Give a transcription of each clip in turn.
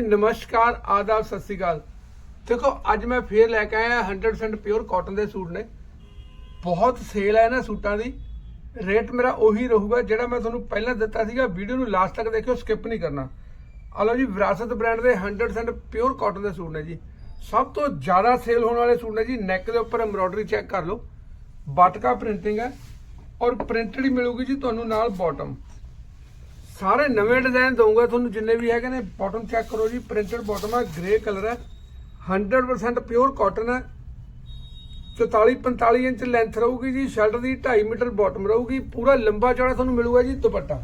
ਨਮਸਕਾਰ, ਆਦਾਬ, ਸਤਿ ਸ੍ਰੀ ਅਕਾਲ। ਦੇਖੋ, ਅੱਜ ਮੈਂ ਫੇਰ ਲੈ ਕੇ ਆਇਆ 100% ਪਿਓਰ ਕਾਟਨ ਦੇ ਸੂਟ ਨੇ। ਬਹੁਤ ਸੇਲ ਹੈ ਇਹਨਾਂ ਸੂਟਾਂ ਦੀ। ਰੇਟ ਮੇਰਾ ਉਹੀ ਰਹੂਗਾ ਜਿਹੜਾ ਮੈਂ ਤੁਹਾਨੂੰ ਪਹਿਲਾਂ ਦਿੱਤਾ ਸੀਗਾ। ਵੀਡੀਓ ਨੂੰ ਲਾਸਟ ਤੱਕ ਦੇਖਿਓ ਸਕਿਪ ਨਹੀਂ ਕਰਨਾ। ਆ ਲਓ ਜੀ, ਵਿਰਾਸਤ ਬ੍ਰਾਂਡ ਦੇ 100% ਪਿਓਰ ਕਾਟਨ ਦੇ ਸੂਟ ਨੇ ਜੀ। ਸਭ ਤੋਂ ਜ਼ਿਆਦਾ ਸੇਲ ਹੋਣ ਵਾਲੇ ਸੂਟ ਨੇ ਜੀ। ਨੈਕ ਦੇ ਉੱਪਰ ਐਮਬ੍ਰੋਇਡਰੀ ਚੈੱਕ ਕਰ ਲਓ। ਬਾਟਕਾ ਪ੍ਰਿੰਟਿੰਗ ਹੈ। ਔਰ ਪ੍ਰਿੰਟਡ ਹੀ ਮਿਲੂਗੀ ਜੀ ਤੁਹਾਨੂੰ ਨਾਲ ਬਾਟਮ ਸਾਰੇ ਨਵੇਂ ਡਿਜ਼ਾਈਨ ਦਊਂਗਾ, ਤੁਹਾਨੂੰ ਜਿੰਨੇ ਵੀ ਹੈਗੇ ਨੇ ਬਾਟਮ ਚੈੱਕ ਕਰੋ ਜੀ ਪ੍ਰਿੰਟਡ ਬਾਟਮ ਹੈ ਗ੍ਰੇ ਕਲਰ ਹੈ 100% ਪਿਓਰ ਕਾਟਨ ਹੈ 44 45 ਇੰਚ ਲੈਂਥ ਰਹੂਗੀ ਜੀ ਸ਼ਰਟ ਦੀ 2.5 ਮੀਟਰ ਬਾਟਮ ਰਹੂਗੀ, ਪੂਰਾ ਲੰਬਾ ਚੌੜਾ ਤੁਹਾਨੂੰ ਮਿਲੂਗਾ ਜੀ, ਦੁਪੱਟਾ।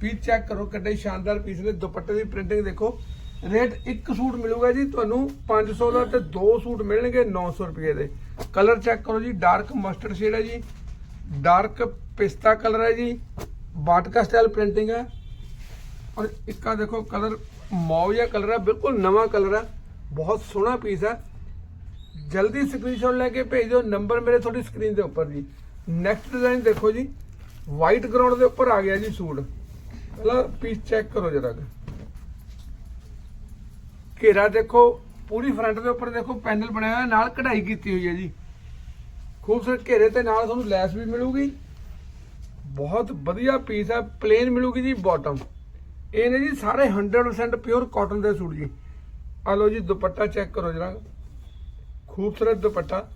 ਪੀਸ ਚੈੱਕ ਕਰੋ ਕਿੱਡੇ ਸ਼ਾਨਦਾਰ ਪੀਸ ਨੇ, ਦੁਪੱਟੇ ਦੀ ਪ੍ਰਿੰਟਿੰਗ ਦੇਖੋ ਰੇਟ ਇੱਕ ਸੂਟ ਮਿਲੂਗਾ ਜੀ, ਤੁਹਾਨੂੰ 500 ਦਾ ਤੇ ਦੋ ਸੂਟ ਮਿਲਣਗੇ 900 ਰੁਪਏ ਦੇ। ਕਲਰ ਚੈੱਕ ਕਰੋ ਜੀ ਡਾਰਕ ਮਸਟਰਡ ਸ਼ੇਡ ਹੈ ਜੀ ਡਾਰਕ ਪਿਸਤਾ ਕਲਰ ਹੈ ਜੀ ਬਾਟਕਾ ਸਟਾਈਲ ਪ੍ਰਿੰਟਿੰਗ ਹੈ। ਔਰ ਇੱਕਾ ਦੇਖੋ ਕਲਰ ਮੌਵ ਜਿਹਾ ਕਲਰ ਹੈ, ਬਿਲਕੁਲ ਨਵਾਂ ਕਲਰ ਹੈ। ਬਹੁਤ ਸੋਹਣਾ ਪੀਸ ਹੈ। ਜਲਦੀ ਸਕਰੀਨਸ਼ਾਟ ਲੈ ਕੇ ਭੇਜ ਦਿਓ ਨੰਬਰ ਮੇਰੇ ਤੁਹਾਡੀ ਸਕਰੀਨ ਦੇ ਉੱਪਰ ਜੀ। ਨੈਕਸਟ ਡਿਜ਼ਾਈਨ ਦੇਖੋ ਜੀ। ਵਾਈਟ ਗਰਾਊਂਡ ਦੇ ਉੱਪਰ ਆ ਗਿਆ ਜੀ ਸੂਟ। ਪਹਿਲਾਂ ਪੀਸ ਚੈੱਕ ਕਰੋ ਜਰਾ ਘੇਰਾ ਦੇਖੋ, ਪੂਰੀ ਫਰੰਟ ਦੇ ਉੱਪਰ ਦੇਖੋ ਪੈਨਲ ਬਣਿਆ ਹੋਇਆ, ਨਾਲ ਕਢਾਈ ਕੀਤੀ ਹੋਈ ਹੈ ਜੀ। ਖੂਬਸੂਰਤ ਘੇਰੇ ਤੇ ਨਾਲ ਤੁਹਾਨੂੰ ਲੈਸ ਵੀ ਮਿਲੂਗੀ। ਬਹੁਤ ਵਧੀਆ ਪੀਸ ਹੈ ਪਲੇਨ ਮਿਲੂਗੀ ਜੀ ਬਾਟਮ ਇਹ ਨੇ ਜੀ ਸਾਰੇ 100% ਪਿਓਰ ਕਾਟਨ ਦੇ ਸੂਟ ਜੀ। ਆ ਲਓ ਜੀ ਦੁਪੱਟਾ ਚੈੱਕ ਕਰੋ ਜਰਾ। ਖੂਬਸੂਰਤ ਦੁਪੱਟਾ।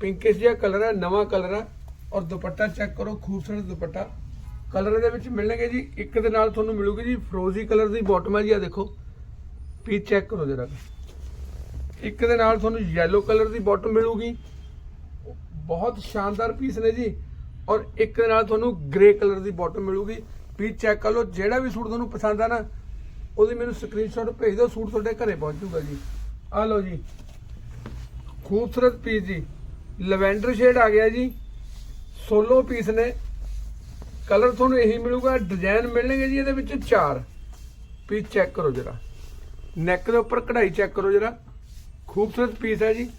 ਪਿੰਕਿਸ਼ ਜਿਹਾ ਕਲਰ ਹੈ, ਨਵਾਂ ਕਲਰ ਹੈ। ਔਰ ਦੁਪੱਟਾ ਚੈੱਕ ਕਰੋ, ਖੂਬਸੂਰਤ ਦੁਪੱਟਾ। ਕਲਰ ਦੇ ਵਿੱਚ ਮਿਲਣਗੇ ਜੀ, ਇੱਕ ਦੇ ਨਾਲ ਤੁਹਾਨੂੰ ਮਿਲੂਗੀ ਜੀ ਫਰੋਜ਼ੀ ਕਲਰ ਦੀ ਬਾਟਮ ਹੈ ਜੀ ਆ ਦੇਖੋ। ਪੀਸ ਚੈੱਕ ਕਰੋ ਜਰਾ। ਇੱਕ ਦੇ ਨਾਲ ਤੁਹਾਨੂੰ ਯੈਲੋ ਕਲਰ ਦੀ ਬਾਟਮ ਮਿਲੂਗੀ। ਬਹੁਤ ਸ਼ਾਨਦਾਰ ਪੀਸ ਨੇ ਜੀ। ਔਰ ਇੱਕ ਦੇ ਨਾਲ ਤੁਹਾਨੂੰ ਗ੍ਰੇ ਕਲਰ ਦੀ ਬਾਟਮ ਮਿਲੂਗੀ। ਵੀ ਚੈੱਕ ਕਰ ਲਓ, ਜਿਹੜਾ ਵੀ ਸੂਟ ਤੁਹਾਨੂੰ ਪਸੰਦ ਆ ਨਾ, ਉਹਦੀ ਮੈਨੂੰ ਸਕਰੀਨਸ਼ਾਟ ਭੇਜ ਦਿਓ, ਸੂਟ ਤੁਹਾਡੇ ਘਰੇ ਪਹੁੰਚ ਜਾਊਗਾ ਜੀ। ਆ ਲਓ ਜੀ। ਖੂਬਸੂਰਤ ਪੀਸ ਜੀ। ਲਵੈਂਡਰ ਸ਼ੇਡ ਆ ਗਿਆ ਜੀ। ਸੋਲੋ ਪੀਸ ਨੇ। ਕਲਰ ਤੁਹਾਨੂੰ ਇਹੀ ਮਿਲੂਗਾ ਡਿਜ਼ਾਈਨ ਮਿਲਣਗੇ ਜੀ ਇਹਦੇ ਵਿੱਚ ਚਾਰ। ਪੀਸ ਚੈੱਕ ਕਰੋ ਜਰਾ। ਨੈਕ ਦੇ ਉੱਪਰ ਕਢਾਈ ਚੈੱਕ ਕਰੋ ਜਰਾ। ਖੂਬਸੂਰਤ ਪੀਸ ਹੈ ਜੀ।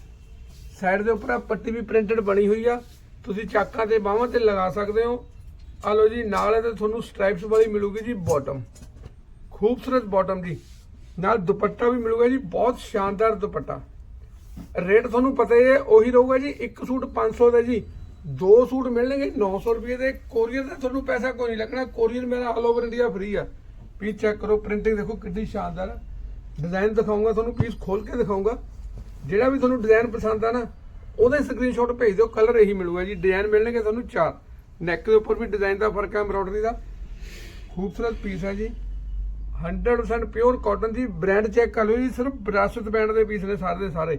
ਸਾਈਡ ਦੇ ਉੱਪਰ ਆਹ ਪੱਟੀ ਵੀ ਪ੍ਰਿੰਟਡ ਬਣੀ ਹੋਈ ਆ। ਤੁਸੀਂ ਚਾਕਾਂ ਤੇ ਬਾਹਾਂ ਤੇ ਲਗਾ ਸਕਦੇ ਹੋ। ਆ ਲਓ ਜੀ, ਨਾਲ ਇਹਦੇ ਤੁਹਾਨੂੰ ਸਟ੍ਰਾਈਪਸ ਵਾਲੀ ਮਿਲੂਗੀ ਜੀ ਬਾਟਮ ਖੂਬਸੂਰਤ ਬਾਟਮ ਜੀ। ਨਾਲ ਦੁਪੱਟਾ ਵੀ ਮਿਲੂਗਾ ਜੀ, ਬਹੁਤ ਸ਼ਾਨਦਾਰ ਦੁਪੱਟਾ। ਰੇਟ ਤੁਹਾਨੂੰ ਪਤਾ ਹੀ ਹੈ, ਉਹੀ ਰਹੂਗਾ ਜੀ, ਇੱਕ ਸੂਟ 500 ਦਾ ਜੀ। ਦੋ ਸੂਟ ਮਿਲਣਗੇ 900 ਰੁਪਏ ਦੇ। ਕੋਰੀਅਰ ਦਾ ਤੁਹਾਨੂੰ ਪੈਸਾ ਕੋਈ ਨਹੀਂ ਲੱਗਣਾ, ਕੋਰੀਅਰ ਮੇਰਾ ਆਲ ਓਵਰ ਇੰਡੀਆ ਫ੍ਰੀ ਆ। ਪੀਸ ਚੈੱਕ ਕਰੋ ਪ੍ਰਿੰਟਿੰਗ ਦੇਖੋ ਕਿੰਨੀ ਸ਼ਾਨਦਾਰ ਆ। ਡਿਜ਼ਾਈਨ ਦਿਖਾਉਂਗਾ ਤੁਹਾਨੂੰ ਪੀਸ ਖੋਲ ਕੇ ਦਿਖਾਉਂਗਾ। ਜਿਹੜਾ ਵੀ ਤੁਹਾਨੂੰ ਡਿਜ਼ਾਈਨ ਪਸੰਦ ਆ ਨਾ ਉਹਦੇ ਸਕਰੀਨਸ਼ਾਟ ਭੇਜ ਦਿਓ ਕਲਰ ਇਹੀ ਮਿਲੂਗਾ ਜੀ। ਡਿਜ਼ਾਈਨ ਮਿਲਣਗੇ ਤੁਹਾਨੂੰ ਚਾਰ। ਨੈਕ ਦੇ ਉੱਪਰ ਵੀ ਡਿਜ਼ਾਈਨ ਦਾ ਫ਼ਰਕ ਹੈ ਐਮਬ੍ਰੋਇਡਰੀ ਦਾ। ਖੂਬਸੂਰਤ ਪੀਸ ਹੈ ਜੀ। 100% ਪਿਓਰ ਕਾਟਨ ਦੀ ਬ੍ਰਾਂਡ ਚੈੱਕ ਕਰ ਲਓ ਜੀ, ਸਿਰਫ ਵਿਰਾਸਤ ਬ੍ਰਾਂਡ ਦੇ ਪੀਸ ਨੇ ਸਾਰੇ ਦੇ ਸਾਰੇ।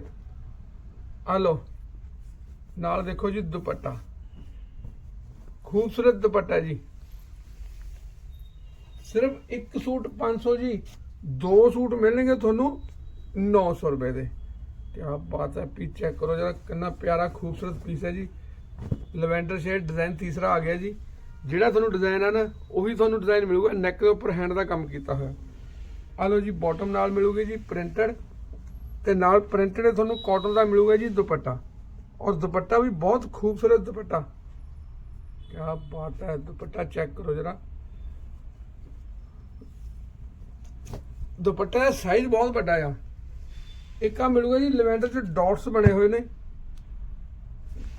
ਆ ਲਓ। ਨਾਲ ਦੇਖੋ ਜੀ ਦੁਪੱਟਾ। ਖੂਬਸੂਰਤ ਦੁਪੱਟਾ ਜੀ। ਸਿਰਫ ਇੱਕ ਸੂਟ 500 ਜੀ। ਦੋ ਸੂਟ ਮਿਲਣਗੇ ਤੁਹਾਨੂੰ 900 ਰੁਪਏ ਦੇ। ਕਿਆ ਬਾਤ ਹੈ ਪੀਸ ਚੈੱਕ ਕਰੋ ਜਰਾ, ਕਿੰਨਾ ਪਿਆਰਾ, ਖੂਬਸੂਰਤ ਪੀਸ ਹੈ ਜੀ। ਲਵੈਂਡਰ ਸ਼ੇਡ ਡਿਜ਼ਾਈਨ ਤੀਸਰਾ ਆ ਗਿਆ ਜੀ। ਜਿਹੜਾ ਤੁਹਾਨੂੰ ਡਿਜ਼ਾਈਨ ਆ ਨਾ, ਉਹੀ ਤੁਹਾਨੂੰ ਡਿਜ਼ਾਈਨ ਮਿਲੂਗਾ। ਨੈਕ ਦੇ ਉੱਪਰ ਹੈਂਡ ਦਾ ਕੰਮ ਕੀਤਾ ਹੋਇਆ। ਆ ਲਓ ਜੀ ਬਾਟਮ ਨਾਲ ਮਿਲੂਗੀ ਜੀ ਪ੍ਰਿੰਟਡ ਤੇ ਨਾਲ ਪ੍ਰਿੰਟਡ ਤੁਹਾਨੂੰ ਕਾਟਨ ਦਾ ਮਿਲੂਗਾ ਜੀ ਦੁਪੱਟਾ। ਔਰ ਦੁਪੱਟਾ ਵੀ ਬਹੁਤ ਖੂਬਸੂਰਤ ਦੁਪੱਟਾ। ਕਿਆ ਬਾਤ ਹੈ, ਦੁਪੱਟਾ ਚੈੱਕ ਕਰੋ ਜਰਾ। ਦੁਪੱਟੇ ਦਾ ਸਾਈਜ਼ ਬਹੁਤ ਵੱਡਾ ਆ। ਇੱਕ ਆ ਮਿਲੂਗਾ ਜੀ, ਲਵੈਂਡਰ ਚ ਡਾਟਸ ਬਣੇ ਹੋਏ ਨੇ।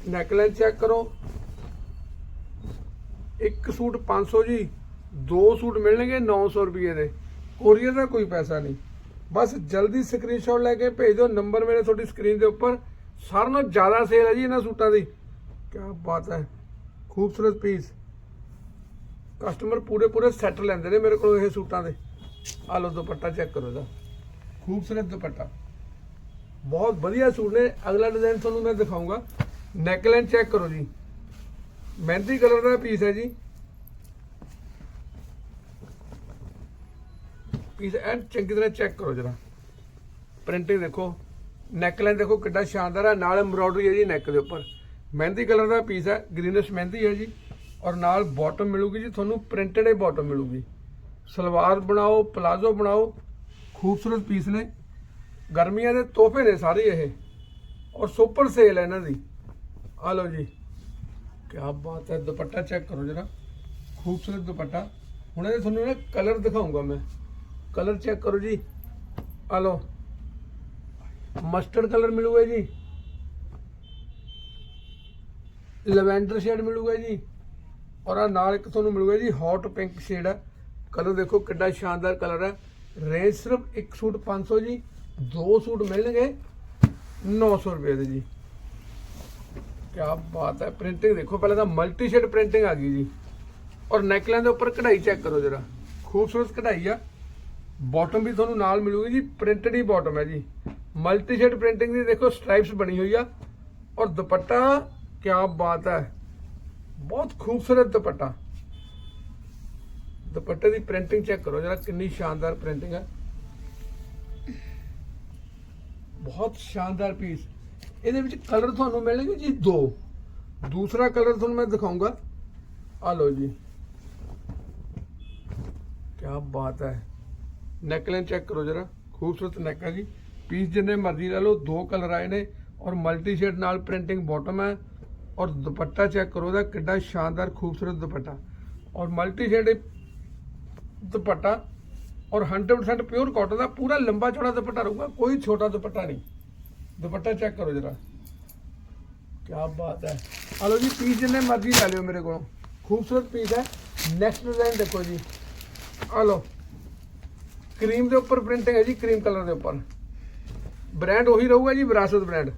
ਨੈਕਲਾਈਨ ਚੈੱਕ ਕਰੋ। ਇੱਕ ਸੂਟ 500 ਜੀ, ਦੋ ਸੂਟ ਮਿਲਣਗੇ 900 ਰੁਪਏ ਦੇ। ਕੋਰੀਅਰ ਦਾ ਕੋਈ ਪੈਸਾ ਨਹੀਂ। ਬਸ ਜਲਦੀ ਸਕਰੀਨਸ਼ਾਟ ਲੈ ਕੇ ਭੇਜ ਦਿਓ, ਨੰਬਰ ਮੇਰੇ ਤੁਹਾਡੀ ਸਕਰੀਨ ਦੇ ਉੱਪਰ। ਸਾਰਿਆਂ ਨਾਲੋਂ ਜ਼ਿਆਦਾ ਸੇਲ ਹੈ ਜੀ ਇਹਨਾਂ ਸੂਟਾਂ ਦੀ। ਕੀ ਬਾਤ ਹੈ। ਖੂਬਸੂਰਤ ਪੀਸ ਕਸਟਮਰ ਪੂਰੇ ਪੂਰੇ ਸੈੱਟ ਲੈਂਦੇ ਨੇ ਮੇਰੇ ਕੋਲ ਇਹ ਸੂਟਾਂ ਦੇ। ਆ ਲਓ ਦੁਪੱਟਾ ਚੈੱਕ ਕਰੋ ਇਹਦਾ। ਖੂਬਸੂਰਤ ਦੁਪੱਟਾ। ਬਹੁਤ ਵਧੀਆ ਸੂਟ ਨੇ। ਅਗਲਾ ਡਿਜ਼ਾਈਨ ਤੁਹਾਨੂੰ ਮੈਂ ਦਿਖਾਉਂਗਾ ਨੈਕਲਾਈਨ ਚੈੱਕ ਕਰੋ ਜੀ। ਮਹਿੰਦੀ ਕਲਰ ਦਾ ਪੀਸ ਹੈ ਜੀ। ਪੀਸ ਐਨ ਚੰਗੀ ਤਰ੍ਹਾਂ ਚੈੱਕ ਕਰੋ ਜਰਾ। ਪ੍ਰਿੰਟਿੰਗ ਦੇਖੋ। ਨੈਕਲਾਈਨ ਦੇਖੋ ਕਿੱਡਾ ਸ਼ਾਨਦਾਰ ਹੈ। ਨਾਲ ਐਮਬ੍ਰੋਇਡਰੀ ਹੈ ਜੀ ਨੈਕ ਦੇ ਉੱਪਰ। ਮਹਿੰਦੀ ਕਲਰ ਦਾ ਪੀਸ ਹੈ। ਗ੍ਰੀਨਿਸ਼ ਮਹਿੰਦੀ ਹੈ ਜੀ। ਔਰ ਨਾਲ ਬਾਟਮ ਮਿਲੂਗੀ ਜੀ। ਤੁਹਾਨੂੰ ਪ੍ਰਿੰਟਡ ਹੀ ਬਾਟਮ ਮਿਲੂਗੀ। ਸਲਵਾਰ ਬਣਾਓ ਪਲਾਜ਼ੋ ਬਣਾਓ। ਖੂਬਸੂਰਤ ਪੀਸ ਨੇ। ਗਰਮੀਆਂ ਦੇ ਤੋਹਫੇ ਨੇ ਸਾਰੇ ਇਹ। ਔਰ ਸੁਪਰ ਸੇਲ ਹੈ ਇਹਨਾਂ ਦੀ। ਆ ਲਓ ਜੀ। ਕੀ ਬਾਤ ਹੈ, ਦੁਪੱਟਾ ਚੈੱਕ ਕਰੋ ਜਰਾ। ਖੂਬਸੂਰਤ ਦੁਪੱਟਾ। ਹੁਣ ਇਹ ਤੁਹਾਨੂੰ ਨਾ ਕਲਰ ਦਿਖਾਉਂਗਾ ਮੈਂ। ਕਲਰ ਚੈੱਕ ਕਰੋ ਜੀ। ਆ ਲਓ। ਮਸਟਰਡ ਕਲਰ ਮਿਲੂਗਾ ਜੀ। ਲਵੈਂਡਰ ਸ਼ੇਡ ਮਿਲੂਗਾ ਜੀ। ਔਰ ਆ ਨਾਲ ਇੱਕ ਤੁਹਾਨੂੰ ਮਿਲੂਗਾ ਜੀ ਹੌਟ ਪਿੰਕ ਸ਼ੇਡ ਹੈ ਕਲਰ ਦੇਖੋ ਕਿੱਡਾ ਸ਼ਾਨਦਾਰ ਕਲਰ ਹੈ ਰੇਂਜ ਸਿਰਫ ਇੱਕ ਸੂਟ 500 ਜੀ। ਦੋ ਸੂਟ ਮਿਲਣਗੇ 900 ਰੁਪਏ ਦੇ ਜੀ। ਕੀ ਬਾਤ ਹੈ ਪ੍ਰਿੰਟਿੰਗ ਦੇਖੋ, ਪਹਿਲਾਂ ਤਾਂ ਮਲਟੀ ਸ਼ੇਡ ਪ੍ਰਿੰਟਿੰਗ ਆ ਗਈ ਜੀ। ਔਰ ਨੈਕਲਾਈਨ ਦੇ ਉੱਪਰ ਕਢਾਈ ਚੈੱਕ ਕਰੋ ਜਰਾ। ਖੂਬਸੂਰਤ ਕਢਾਈ ਆ। ਬਾਟਮ ਵੀ ਤੁਹਾਨੂੰ ਨਾਲ ਮਿਲੂਗੀ ਜੀ ਪ੍ਰਿੰਟਡ ਹੀ ਬਾਟਮ ਹੈ ਜੀ। ਮਲਟੀ ਸ਼ੇਡ ਪ੍ਰਿੰਟਿੰਗ ਦੀ ਦੇਖੋ ਸਟ੍ਰਾਈਪਸ ਬਣੀ ਹੋਈ ਆ। ਔਰ ਦੁਪੱਟਾ ਕੀ ਬਾਤ ਹੈ। ਬਹੁਤ ਖੂਬਸੂਰਤ ਦੁਪੱਟਾ। ਦੁਪੱਟੇ ਦੀ ਪ੍ਰਿੰਟਿੰਗ ਚੈੱਕ ਕਰੋ ਜਰਾ, ਕਿੰਨੀ ਸ਼ਾਨਦਾਰ ਪ੍ਰਿੰਟਿੰਗ ਹੈ ਬਹੁਤ ਸ਼ਾਨਦਾਰ ਪੀਸ ਇਹਦੇ ਵਿੱਚ ਕਲਰ ਤੁਹਾਨੂੰ ਮਿਲਣਗੇ ਜੀ ਦੋ। ਦੂਸਰਾ ਕਲਰ ਤੁਹਾਨੂੰ ਮੈਂ ਦਿਖਾਉਂਗਾ। ਆ ਲਓ ਜੀ। ਕੀ ਬਾਤ ਹੈ। ਨੈਕਲਾਈਨ ਚੈੱਕ ਕਰੋ ਜਰਾ। ਖੂਬਸੂਰਤ ਨੈਕ ਹੈ ਜੀ। ਪੀਸ ਜਿੰਨੇ ਮਰਜ਼ੀ ਲੈ ਲਓ, ਦੋ ਕਲਰ ਆਏ ਨੇ ਔਰ ਮਲਟੀ ਸ਼ੇਡ ਨਾਲ ਪ੍ਰਿੰਟਿੰਗ ਬਾਟਮ ਹੈ। ਔਰ ਦੁਪੱਟਾ ਚੈੱਕ ਕਰੋ ਉਹਦਾ ਕਿੱਡਾ ਸ਼ਾਨਦਾਰ, ਖੂਬਸੂਰਤ ਦੁਪੱਟਾ। ਔਰ ਮਲਟੀ ਸ਼ੇਡ ਦੁਪੱਟਾ ਔਰ 100% ਪਿਓਰ ਕਾਟਨ ਦਾ ਪੂਰਾ ਲੰਬਾ ਚੌੜਾ ਦੁਪੱਟਾ ਰਹੂਗਾ, ਕੋਈ ਛੋਟਾ ਦੁਪੱਟਾ ਨਹੀਂ। ਦੁਪੱਟਾ ਚੈੱਕ ਕਰੋ ਜਰਾ। ਕੀ ਬਾਤ ਹੈ। ਆ ਲਓ ਜੀ ਪੀਸ ਜਿੰਨੇ ਮਰਜ਼ੀ ਲੈ ਲਿਓ ਮੇਰੇ ਕੋਲੋਂ। ਖੂਬਸੂਰਤ ਪੀਸ ਹੈ। ਨੈਕਸਟ ਡਿਜ਼ਾਈਨ ਦੇਖੋ ਜੀ। ਆ ਲਓ। ਕਰੀਮ ਦੇ ਉੱਪਰ ਪ੍ਰਿੰਟਿੰਗ ਹੈ ਜੀ ਕਰੀਮ ਕਲਰ ਦੇ ਉੱਪਰ। ਬ੍ਰਾਂਡ ਉਹੀ ਰਹੂਗਾ ਜੀ, ਵਿਰਾਸਤ ਬ੍ਰਾਂਡ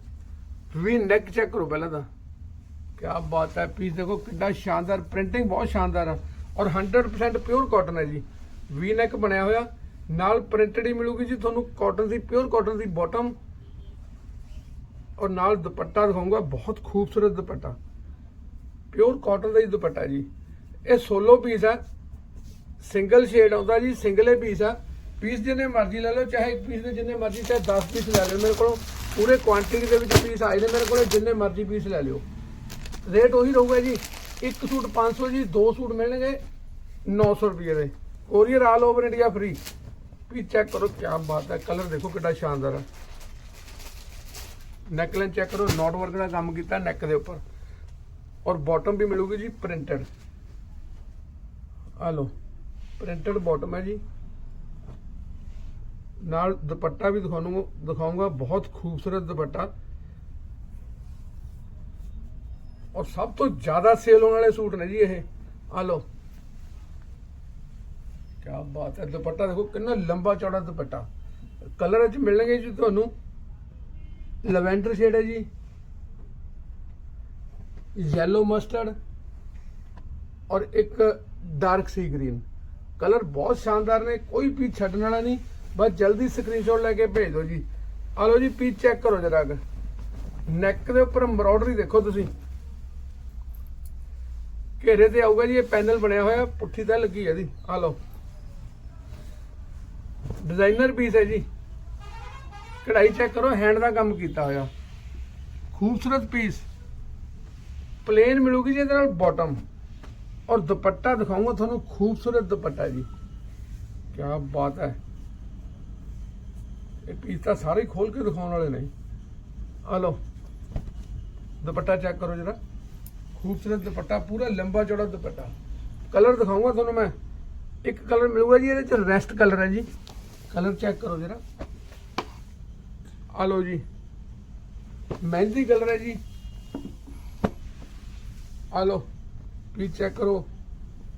ਵੀ ਨੈਕ ਚੈੱਕ ਕਰੋ ਪਹਿਲਾਂ ਤਾਂ। ਕੀ ਬਾਤ ਹੈ ਪੀਸ ਦੇਖੋ ਕਿੰਨਾ ਸ਼ਾਨਦਾਰ। ਪ੍ਰਿੰਟਿੰਗ ਬਹੁਤ ਸ਼ਾਨਦਾਰ ਹੈ ਔਰ 100% ਪਿਓਰ ਕਾਟਨ ਹੈ ਜੀ। ਵੀ ਨੈਕ ਬਣਿਆ ਹੋਇਆ। ਨਾਲ ਪ੍ਰਿੰਟਡ ਹੀ ਮਿਲੂਗੀ ਜੀ ਤੁਹਾਨੂੰ। ਕਾਟਨ ਦੀ ਪਿਓਰ ਕਾਟਨ ਦੀ ਬਾਟਮ ਔਰ ਨਾਲ ਦੁਪੱਟਾ ਦਿਖਾਊਂਗਾ ਬਹੁਤ ਖੂਬਸੂਰਤ ਦੁਪੱਟਾ। ਪਿਓਰ ਕਾਟਨ ਦਾ ਹੀ ਦੁਪੱਟਾ ਜੀ। ਇਹ ਸੋਲੋ ਪੀਸ ਹੈ। ਸਿੰਗਲ ਸ਼ੇਡ ਆਉਂਦਾ ਜੀ। ਸਿੰਗਲ ਹੀ। ਪੀਸ ਆ ਪੀਸ ਜਿੰਨੇ ਮਰਜ਼ੀ ਲੈ ਲਓ। ਚਾਹੇ ਇੱਕ ਪੀਸ ਦੇ ਜਿੰਨੇ ਮਰਜ਼ੀ, ਚਾਹੇ 10 ਪੀਸ ਲੈ ਲਿਓ। ਮੇਰੇ ਕੋਲੋਂ ਪੂਰੇ ਕੁਆਂਟੀਟੀ ਦੇ ਵਿੱਚ ਪੀਸ ਆਏ ਨੇ। ਮੇਰੇ ਕੋਲੇ ਜਿੰਨੇ ਮਰਜ਼ੀ ਪੀਸ ਲੈ ਲਿਓ। ਰੇਟ ਉਹੀ ਰਹੂਗਾ ਜੀ। ਇੱਕ ਸੂਟ 500 ਜੀ। ਦੋ ਸੂਟ ਮਿਲਣਗੇ। 900 ਰੁਪਏ ਦੇ। Courier all over India free ਵੀ ਚੈੱਕ ਕਰੋ ਕੀ ਬਾਤ ਹੈ ਕਲਰ ਦੇਖੋ ਕਿੰਨਾ ਸ਼ਾਨਦਾਰ ਹੈ ਨੈਕਲਾਈਨ ਚੈੱਕ ਕਰੋ ਨੋਟ ਵਰਕ ਦਾ ਕੰਮ ਕੀਤਾ ਨੈਕ ਦੇ ਉੱਪਰ ਔਰ ਬਾਟਮ ਵੀ ਮਿਲੂਗੀ ਜੀ ਪ੍ਰਿੰਟਡ ਆ ਲਓ ਪ੍ਰਿੰਟਡ ਬਾਟਮ ਹੈ ਜੀ ਨਾਲ ਦੁਪੱਟਾ ਵੀ ਦਿਖਾਉਣੂ ਦਿਖਾਉਂਗਾ ਬਹੁਤ ਖੂਬਸੂਰਤ ਦੁਪੱਟਾ ਔਰ ਸਭ ਤੋਂ ਜ਼ਿਆਦਾ ਸੇਲ ਹੋਣ ਵਾਲੇ ਸੂਟ ਨੇ ਜੀ ਇਹ ਆ ਲਓ ਕੀ ਬਾਤ ਹੈ, ਦੁਪੱਟਾ ਦੇਖੋ ਕਿੰਨਾ ਲੰਬਾ ਚੌੜਾ ਦੁਪੱਟਾ। ਕਲਰ ਵਿੱਚ ਮਿਲਣਗੇ ਜੀ ਤੁਹਾਨੂੰ। ਲਵੈਂਡਰ ਸ਼ੇਡ ਹੈ ਜੀ। ਯੈਲੋ ਮਸਟਰਡ ਔਰ ਇੱਕ ਡਾਰਕ ਸੀ ਗ੍ਰੀਨ ਕਲਰ ਬਹੁਤ ਸ਼ਾਨਦਾਰ ਨੇ, ਕੋਈ ਪੀਸ ਛੱਡਣ ਵਾਲਾ ਨਹੀਂ। ਬਸ ਜਲਦੀ ਸਕਰੀਨਸ਼ਾਟ ਲੈ ਕੇ ਭੇਜ ਦਿਓ ਜੀ। ਆ ਲਓ ਜੀ ਪੀਸ ਚੈੱਕ ਕਰੋ ਜਰਾ ਅਗਰ ਨੈਕ ਦੇ ਉੱਪਰ ਐਮਬ੍ਰੋਇਡਰੀ ਦੇਖੋ ਤੁਸੀਂ। ਘੇਰੇ ਤੇ ਆਊਗਾ ਜੀ, ਇਹ ਪੈਨਲ ਬਣਿਆ ਹੋਇਆ, ਪੁੱਠੀ ਤਾਂ ਲੱਗੀ ਹੈ ਜੀ। ਆ ਲਓ। ਡਿਜ਼ਾਈਨਰ ਪੀਸ ਹੈ ਜੀ। ਕਢਾਈ ਚੈੱਕ ਕਰੋ ਹੈਂਡ ਦਾ ਕੰਮ ਕੀਤਾ ਹੋਇਆ। ਖੂਬਸੂਰਤ ਪੀਸ ਪਲੇਨ ਮਿਲੂਗੀ ਜੀ ਇਹਦੇ ਨਾਲ ਬਾਟਮ ਔਰ ਦੁਪੱਟਾ ਦਿਖਾਉਂਗਾ ਤੁਹਾਨੂੰ, ਖੂਬਸੂਰਤ ਦੁਪੱਟਾ ਜੀ। ਕੀ ਬਾਤ ਹੈ। ਇਹ ਪੀਸ ਤਾਂ ਸਾਰੇ ਖੋਲ ਕੇ ਦਿਖਾਉਣ ਵਾਲੇ ਨੇ। ਆ ਲਓ। ਦੁਪੱਟਾ ਚੈੱਕ ਕਰੋ ਜਰਾ। ਖੂਬਸੂਰਤ ਦੁਪੱਟਾ, ਪੂਰਾ ਲੰਬਾ ਚੌੜਾ ਦੁਪੱਟਾ। ਕਲਰ ਦਿਖਾਉਂਗਾ ਤੁਹਾਨੂੰ ਮੈਂ। ਇੱਕ ਕਲਰ ਮਿਲੂਗਾ ਜੀ, ਇਹਦੇ ਚ ਰੈਸਟ ਕਲਰ ਹੈ ਜੀ। ਕਲਰ ਚੈੱਕ ਕਰੋ ਜਰਾ। ਆ ਲਓ ਜੀ। ਮਹਿੰਦੀ ਕਲਰ ਹੈ ਜੀ। ਆ ਲਓ ਪਲੀਜ਼ ਚੈੱਕ ਕਰੋ।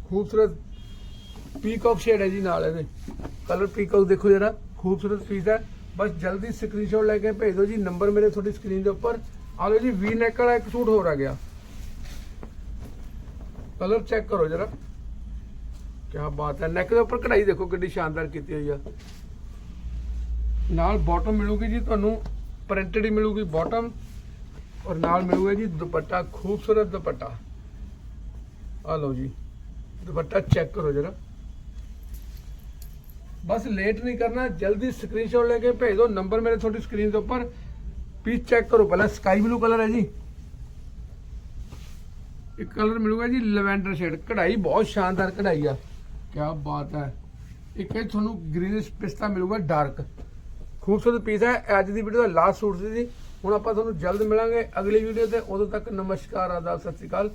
ਖੂਬਸੂਰਤ ਪੀਕੌਕ ਸ਼ੇਡ ਹੈ ਜੀ ਨਾਲ ਇਹਦੇ। ਕਲਰ ਪੀਕੌਕ ਦੇਖੋ ਜਰਾ ਖੂਬਸੂਰਤ ਪੀਸ ਹੈ। ਬਸ ਜਲਦੀ ਸਕਰੀਨਸ਼ਾਟ ਲੈ ਕੇ ਭੇਜ ਦਿਓ ਜੀ ਨੰਬਰ ਮੇਰੇ ਤੁਹਾਡੀ ਸਕਰੀਨ ਦੇ ਉੱਪਰ। ਆ ਲਓ ਜੀ ਵੀ ਨੈਕ ਵਾਲਾ ਇੱਕ ਸੂਟ ਹੋਰ ਆ ਗਿਆ। ਕਲਰ ਚੈੱਕ ਕਰੋ ਜਰਾ। ਕੀ ਬਾਤ ਹੈ ਨੈਕ ਦੇ ਉੱਪਰ ਕਢਾਈ ਦੇਖੋ ਕਿੰਨੀ ਸ਼ਾਨਦਾਰ ਕੀਤੀ ਹੋਈ ਆ। ਨਾਲ ਬਾਟਮ ਮਿਲੂਗੀ ਜੀ ਤੁਹਾਨੂੰ ਪ੍ਰਿੰਟਡ ਹੀ ਮਿਲੂਗੀ ਬਾਟਮ ਔਰ ਨਾਲ ਮਿਲੂਗਾ ਜੀ ਦੁਪੱਟਾ, ਖੂਬਸੂਰਤ ਦੁਪੱਟਾ। ਆ ਲਓ ਜੀ, ਦੁਪੱਟਾ ਚੈੱਕ ਕਰੋ ਜਰਾ। ਬਸ ਲੇਟ ਨਹੀਂ ਕਰਨਾ, ਜਲਦੀ ਸਕਰੀਨਸ਼ਾਟ ਲੈ ਕੇ ਭੇਜ ਦਿਓ ਨੰਬਰ ਮੇਰੇ ਤੁਹਾਡੀ ਸਕਰੀਨ ਦੇ ਉੱਪਰ। ਪੀਸ ਚੈੱਕ ਕਰੋ, ਪਹਿਲਾਂ ਸਕਾਈ ਬਲੂ ਕਲਰ ਹੈ ਜੀ। ਇੱਕ ਕਲਰ ਮਿਲੂਗਾ ਜੀ ਲਵੈਂਡਰ ਸ਼ੇਡ ਕਢਾਈ ਬਹੁਤ ਸ਼ਾਨਦਾਰ ਕਢਾਈ ਆ। ਕੀ ਬਾਤ ਹੈ। ਇੱਕ ਇਹ ਤੁਹਾਨੂੰ ਗ੍ਰੀਨਿਸ਼ ਪਿਸਤਾ ਮਿਲੂਗਾ ਡਾਰਕ ਖੂਬਸੂਰਤ ਪੀਸ ਹੈ। ਅੱਜ ਦੀ ਵੀਡੀਓ ਦਾ ਲਾਸਟ ਸੂਟ ਸੀ ਹੁਣ ਆਪਾਂ ਤੁਹਾਨੂੰ ਜਲਦ ਮਿਲਾਂਗੇ ਅਗਲੀ ਵੀਡੀਓ ਤੇ। ਉਦੋਂ ਤੱਕ ਨਮਸਕਾਰ, ਆਦਾਬ, ਸਤਿ ਸ਼੍ਰੀ ਅਕਾਲ।